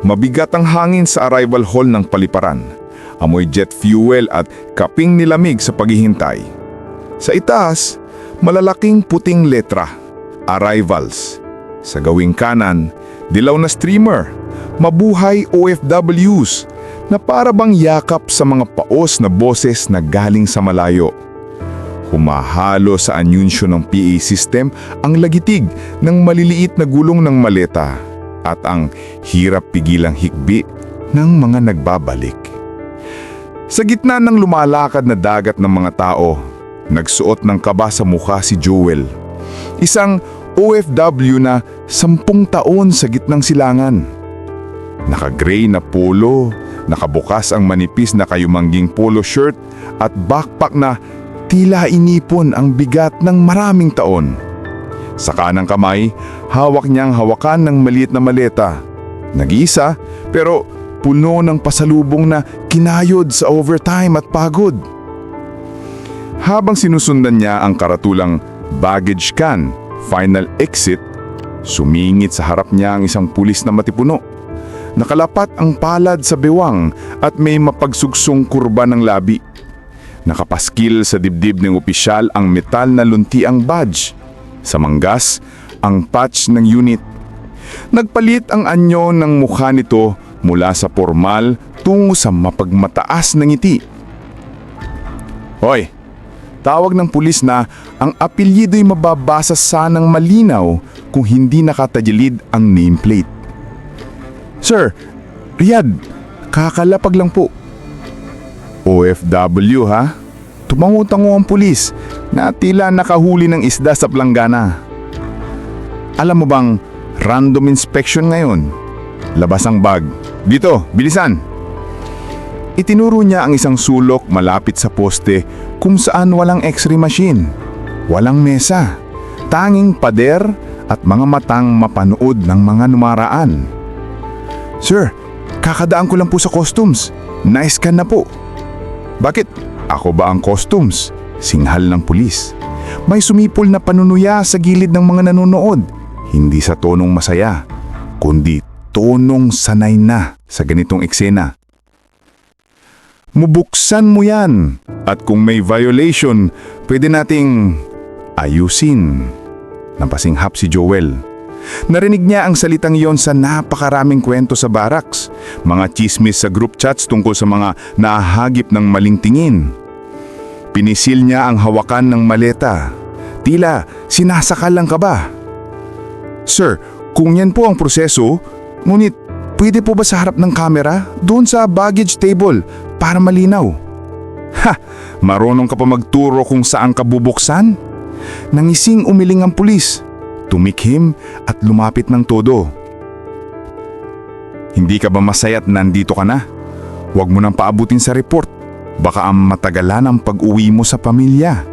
Mabigat ang hangin sa arrival hall ng paliparan. Amoy jet fuel at kaping nilamig sa paghihintay. Sa itaas, malalaking puting letra, Arrivals. Sa gawing kanan, dilaw na streamer, mabuhay OFWs na para bang yakap sa mga paos na boses na galing sa malayo. Humahalo sa anyunsyo ng PA system ang lagitig ng maliliit na gulong ng maleta at ang hirap pigilang hikbi ng mga nagbabalik. Sa gitna ng lumalakad na dagat ng mga tao, nagsuot ng kaba sa mukha si Jewel. Isang OFW na sampung taon sa gitnang silangan. Naka-gray na polo, nakabukas ang manipis na kayumangging polo shirt at backpack na tila inipon ang bigat ng maraming taon. Sa kanang kamay, hawak niyang hawakan ng maliit na maleta. Nag-iisa, pero puno ng pasalubong na kinayod sa overtime at pagod. Habang sinusundan niya ang karatulang baggage can, final exit, sumingit sa harap niya ang isang pulis na matipuno. Nakalapat ang palad sa bewang at may mapagsugsong kurba ng labi. Nakapaskil sa dibdib ng opisyal ang metal na luntiang badge. Sa manggas, ang patch ng unit. Nagpalit ang anyo ng mukha nito mula sa formal tungo sa mapagmataas na ngiti. Hoy, tawag ng pulis na ang apelyido'y mababasa sanang malinaw kung hindi nakatajilid ang nameplate. Sir, Riyad, kakalapag lang po. OFW ha? Tumango-tango ang pulis na tila nakahuli ng isda sa planggana. Alam mo bang random inspection ngayon? Labas ang bag. Dito, bilisan! Itinuro niya ang isang sulok malapit sa poste kung saan walang x-ray machine, walang mesa, tanging pader at mga matang mapanood ng mga numaraan. Sir, kakadaan ko lang po sa costumes. Na-scan na po. Bakit? Ako ba ang costumes? Singhal ng pulis. May sumipol na panunuya sa gilid ng mga nanonood. Hindi sa tonong masaya, kundi tonong sanay na sa ganitong eksena. Mubuksan mo yan. At kung may violation, pwede nating ayusin. Napasinghap si Joel. Narinig niya ang salitang iyon sa napakaraming kwento sa barracks, mga chismis sa group chats tungkol sa mga nahagip ng maling tingin. Pinisil niya ang hawakan ng maleta. Tila sinasakal lang ka ba? Sir, kung yan po ang proseso, ngunit pwede po ba sa harap ng kamera doon sa baggage table para malinaw? Ha! Marunong ka pa magturo kung saan ka bubuksan? Nangising umiling ang pulis tumikhim at lumapit ng todo. Hindi ka ba masaya at nandito ka na? Huwag mo nang paabutin sa report. Baka ang matagalan ang pag-uwi mo sa pamilya.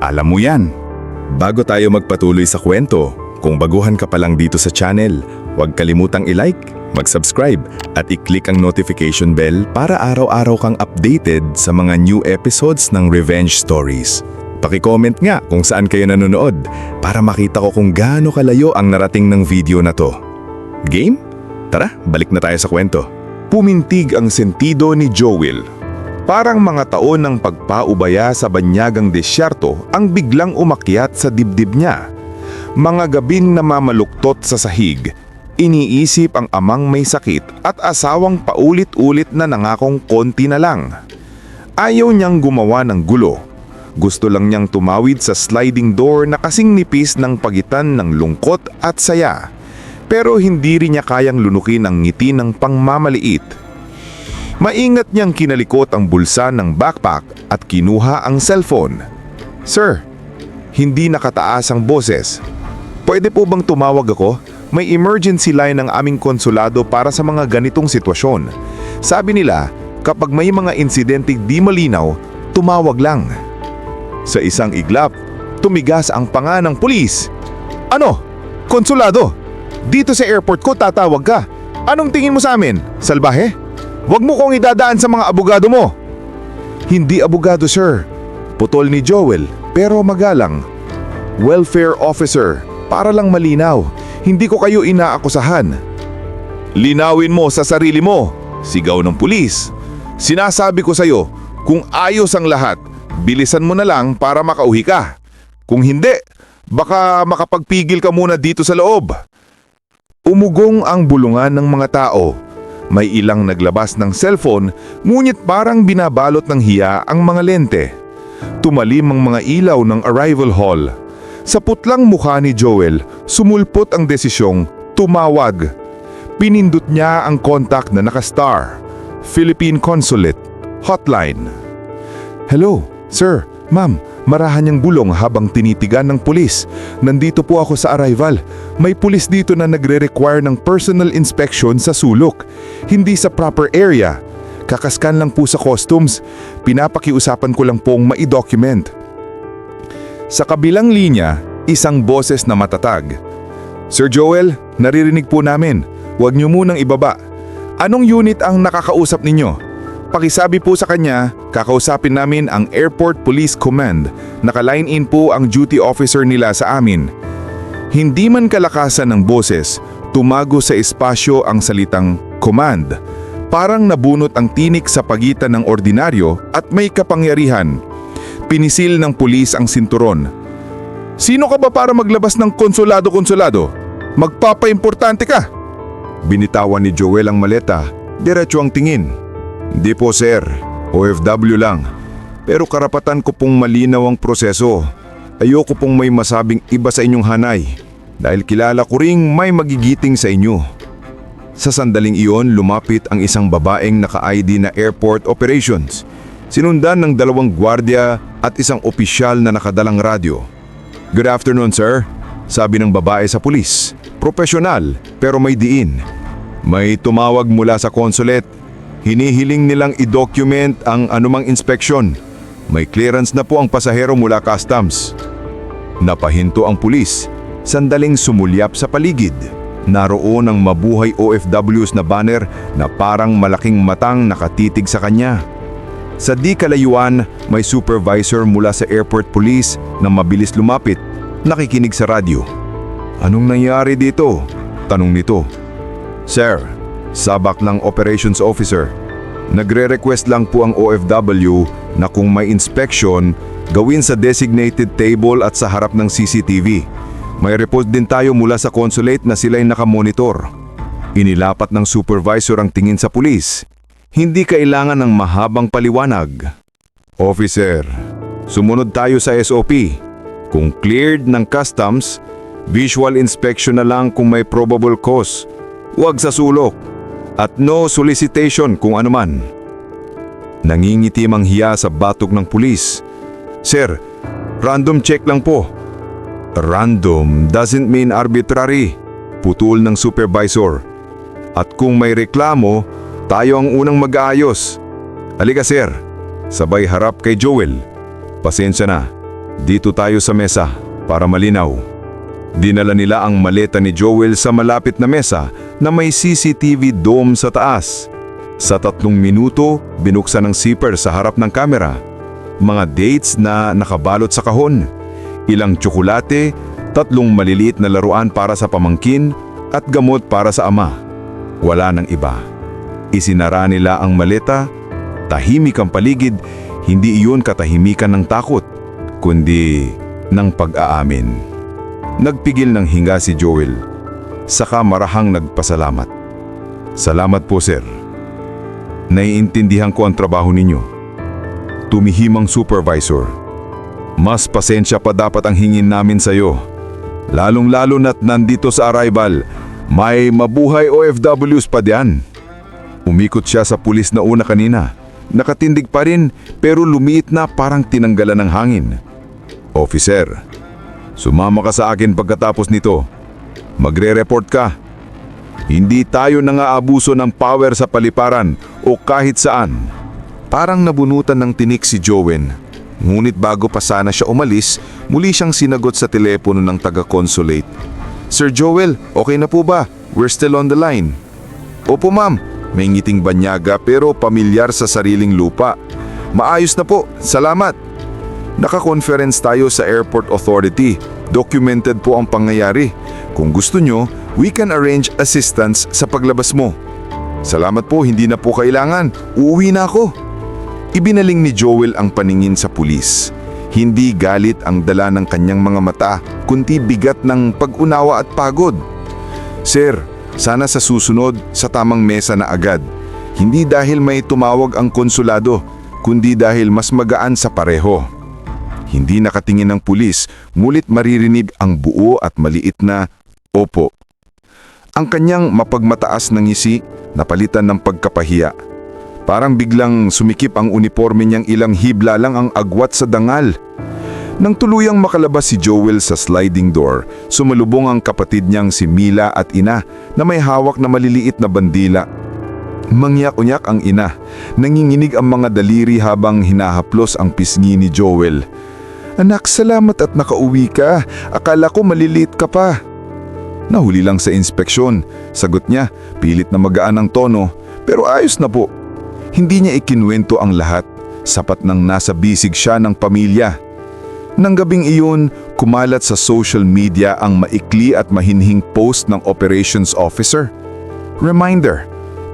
Alam mo yan. Bago tayo magpatuloy sa kwento, kung baguhan ka pa lang dito sa channel, huwag kalimutang i-like, mag-subscribe at i-click ang notification bell para araw-araw kang updated sa mga new episodes ng Revenge Stories. Paki-comment nga kung saan kayo nanonood para makita ko kung gaano kalayo ang narating ng video na to. Game? Tara, balik na tayo sa kwento. Pumintig ang sentido ni Joel. Parang mga taon ng pagpaubaya sa banyagang desyerto ang biglang umakyat sa dibdib niya. Mga gabing namamaluktot sa sahig, iniisip ang amang may sakit at asawang paulit-ulit na nangakong konti na lang. Ayaw niyang gumawa ng gulo. Gusto lang niyang tumawid sa sliding door na kasing nipis ng pagitan ng lungkot at saya. Pero hindi rin niya kayang lunukin ang ngiti ng pangmamaliit. Maingat niyang kinalikot ang bulsa ng backpack at kinuha ang cellphone. Sir, hindi nakataas ang boses. Pwede po bang tumawag ako? May emergency line ng aming konsulado para sa mga ganitong sitwasyon. Sabi nila, kapag may mga insidente di malinaw, tumawag lang. Sa isang iglap, tumigas ang panga ng pulis. Ano? Konsulado? Dito sa airport ko tatawag ka. Anong tingin mo sa amin? Salbahe? Huwag mo kong idadaan sa mga abogado mo. Hindi abogado sir. Putol ni Joel pero magalang. Welfare officer para lang malinaw. Hindi ko kayo inaakusahan. Linawin mo sa sarili mo, sigaw ng pulis. Sinasabi ko sa'yo, kung ayos ang lahat, bilisan mo na lang para makauhi ka. Kung hindi, baka makapagpigil ka muna dito sa loob. Umugong ang bulungan ng mga tao. May ilang naglabas ng cellphone, ngunit parang binabalot ng hiya ang mga lente. Tumalim ang mga ilaw ng arrival hall. Sa putlang mukha ni Joel, sumulpot ang desisyong tumawag. Pinindot niya ang contact na nakastar. Philippine Consulate. Hotline. Hello, sir, ma'am. Marahan niyang bulong habang tinitigan ng pulis. Nandito po ako sa arrival. May pulis dito na nagre-require ng personal inspection sa sulok. Hindi sa proper area. Kakaskan lang po sa customs. Pinapakiusapan ko lang pong maidocument. Sa kabilang linya, isang boses na matatag. Sir Joel, naririnig po namin. Huwag niyo munang ibaba. Anong unit ang nakakausap ninyo? Pakisabi po sa kanya, kakausapin namin ang Airport Police Command. Naka-line in po ang duty officer nila sa amin. Hindi man kalakasan ng boses, tumago sa espasyo ang salitang command. Parang nabunot ang tinik sa pagitan ng ordinaryo at may kapangyarihan. Pinisil ng pulis ang sinturon. Sino ka ba para maglabas ng konsulado-konsulado? Magpapaimportante ka! Binitawan ni Joel ang maleta, diretso ang tingin. Di po sir, OFW lang. Pero karapatan ko pong malinaw ang proseso. Ayoko pong may masabing iba sa inyong hanay dahil kilala ko ring may magigiting sa inyo. Sa sandaling iyon, lumapit ang isang babaeng naka-ID na airport operations. Sinundan ng dalawang gwardya at isang opisyal na nakadalang radyo. Good afternoon, sir. Sabi ng babae sa pulis. Profesional, pero may diin. May tumawag mula sa consulate. Hinihiling nilang i-document ang anumang inspeksyon. May clearance na po ang pasahero mula customs. Napahinto ang pulis. Sandaling sumulyap sa paligid. Naroon ang mabuhay OFWs na banner na parang malaking matang nakatitig sa kanya. Sa di kalayuan, may supervisor mula sa airport police na mabilis lumapit, nakikinig sa radyo. Anong nangyari dito? Tanong nito. Sir, sabak lang operations officer. Nagre-request lang po ang OFW na kung may inspection, gawin sa designated table at sa harap ng CCTV. May report din tayo mula sa consulate na sila'y nakamonitor. Inilapat ng supervisor ang tingin sa pulis. Hindi kailangan ng mahabang paliwanag. Officer, sumunod tayo sa SOP. Kung cleared ng customs, visual inspection na lang kung may probable cause. Huwag sa sulok. At no solicitation kung anuman. Nangingitim ang hiya sa batok ng pulis. Sir, random check lang po. Random doesn't mean arbitrary. Putol ng supervisor. At kung may reklamo, tayo ang unang mag-aayos. Halika sir, sabay harap kay Joel. Pasensya na, dito tayo sa mesa para malinaw. Dinala nila ang maleta ni Joel sa malapit na mesa na may CCTV dome sa taas. Sa tatlong minuto, binuksan ang zipper sa harap ng kamera. Mga dates na nakabalot sa kahon. Ilang tsokolate, tatlong maliliit na laruan para sa pamangkin at gamot para sa ama. Wala nang iba. Isinara nila ang maleta, tahimik ang paligid, hindi iyon katahimikan ng takot, kundi ng pag-aamin. Nagpigil ng hinga si Joel, saka marahang nagpasalamat. Salamat po sir. Naiintindihan ko ang trabaho ninyo. Tumihimang supervisor. Mas pasensya pa dapat ang hingin namin sa iyo. Lalong-lalo na't nandito sa arrival, may mabuhay OFWs pa diyan. Umikot siya sa pulis na una kanina. Nakatindig pa rin pero lumiit na parang tinanggalan ng hangin. Officer, sumama ka sa akin pagkatapos nito. Magre-report ka. Hindi tayo nangaabuso ng power sa paliparan o kahit saan. Parang nabunutan ng tinik si Jowen. Ngunit bago pa sana siya umalis, muli siyang sinagot sa telepono ng taga-consulate. Sir Joel, okay na po ba? We're still on the line. Opo ma'am, may ngiting banyaga pero pamilyar sa sariling lupa. Maayos na po, salamat. Naka-conference tayo sa Airport Authority. Documented po ang pangyayari. Kung gusto nyo, We can arrange assistance sa paglabas mo. Salamat po, hindi na po kailangan. Uuwi na ako. Ibinaling ni Joel ang paningin sa pulis. Hindi galit ang dala ng kanyang mga mata, kundi bigat ng pag-unawa at pagod. Sir, sana sa susunod sa tamang mesa na agad. Hindi dahil may tumawag ang konsulado, kundi dahil mas magaan sa pareho. Hindi nakatingin ng pulis, ngulit maririnig ang buo at maliit na opo. Ang kanyang mapagmataas na ngisi napalitan ng pagkapahiya. Parang biglang sumikip ang uniforme niyang ilang hibla lang ang agwat sa dangal. Nang tuluyang makalabas si Joel sa sliding door, sumalubong ang kapatid niyang si Mila at ina na may hawak na maliliit na bandila. Mangyak-unyak ang ina. Nanginginig ang mga daliri habang hinahaplos ang pisngi ni Joel. Anak, salamat at nakauwi ka. Akala ko maliliit ka pa. Nahuli lang sa inspeksyon. Sagot niya, pilit na magaan ang tono. Pero ayos na po. Hindi niya ikinwento ang lahat. Sapat nang nasa bisig siya ng pamilya. Nang gabing iyon, kumalat sa social media ang maikli at mahinhing post ng operations officer. Reminder,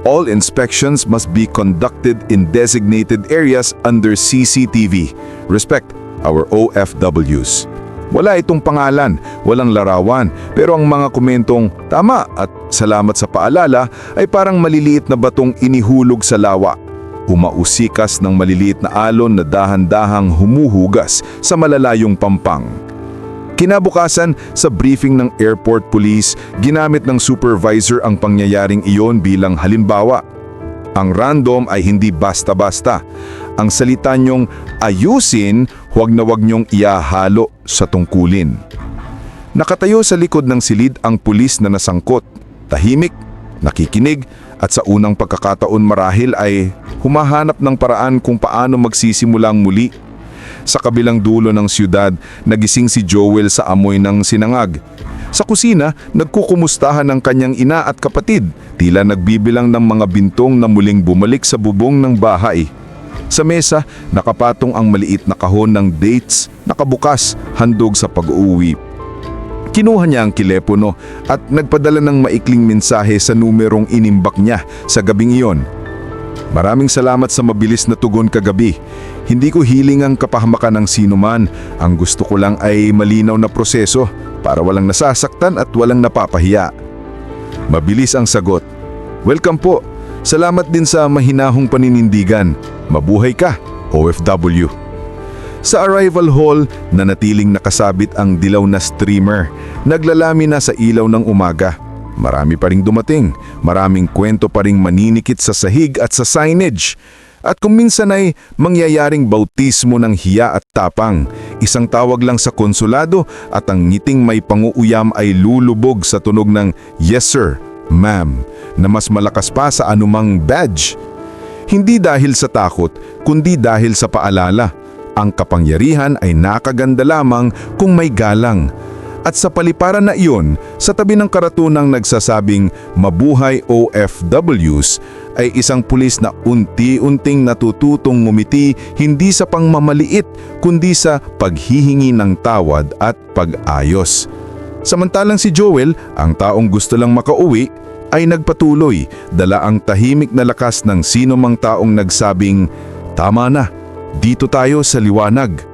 all inspections must be conducted in designated areas under CCTV. Respect our OFWs. Wala itong pangalan, walang larawan, pero ang mga komentong tama at salamat sa paalala ay parang maliliit na batong inihulog sa lawa. Umausikas ng maliliit na alon na dahan-dahang humuhugas sa malalayong pampang. Kinabukasan, sa briefing ng airport police, ginamit ng supervisor ang pangyayaring iyon bilang halimbawa. Ang random ay hindi basta-basta. Ang salita niyong ayusin, huwag na huwag niyong iahalo sa tungkulin. Nakatayo sa likod ng silid ang pulis na nasangkot, tahimik, nakikinig, at sa unang pagkakataon marahil ay humahanap ng paraan kung paano magsisimulang muli. Sa kabilang dulo ng siyudad, nagising si Joel sa amoy ng sinangag. Sa kusina, nagkukumustahan ang kanyang ina at kapatid, tila nagbibilang ng mga bintong na muling bumalik sa bubong ng bahay. Sa mesa, nakapatong ang maliit na kahon ng dates, nakabukas, handog sa pag-uwi. Kinuha niya ang kilepono at nagpadala ng maikling mensahe sa numerong inimbak niya sa gabing iyon. Maraming salamat sa mabilis na tugon kagabi. Hindi ko hiling ang kapahamakan ng sinuman. Ang gusto ko lang ay malinaw na proseso para walang nasasaktan at walang napapahiya. Mabilis ang sagot. Welcome po. Salamat din sa mahinahong paninindigan. Mabuhay ka, OFW. Sa arrival hall, nanatiling nakasabit ang dilaw na streamer. Naglalami na sa ilaw ng umaga. Marami pa ring dumating. Maraming kwento pa ring maninikit sa sahig at sa signage. At kung minsan ay mangyayaring bautismo ng hiya at tapang, isang tawag lang sa konsulado at ang ngiting may panguuyam ay lulubog sa tunog ng Yes sir, ma'am, na mas malakas pa sa anumang badge. Hindi dahil sa takot, kundi dahil sa paalala. Ang kapangyarihan ay nakaganda lamang kung may galang. At sa paliparan na iyon, sa tabi ng karatunang nagsasabing mabuhay OFWs ay isang pulis na unti-unting natututong ngumiti hindi sa pangmamaliit kundi sa paghihingi ng tawad at pag-ayos. Samantalang si Joel, ang taong gusto lang makauwi, ay nagpatuloy, dala ang tahimik na lakas ng sino mang taong nagsabing, Tama na, dito tayo sa liwanag.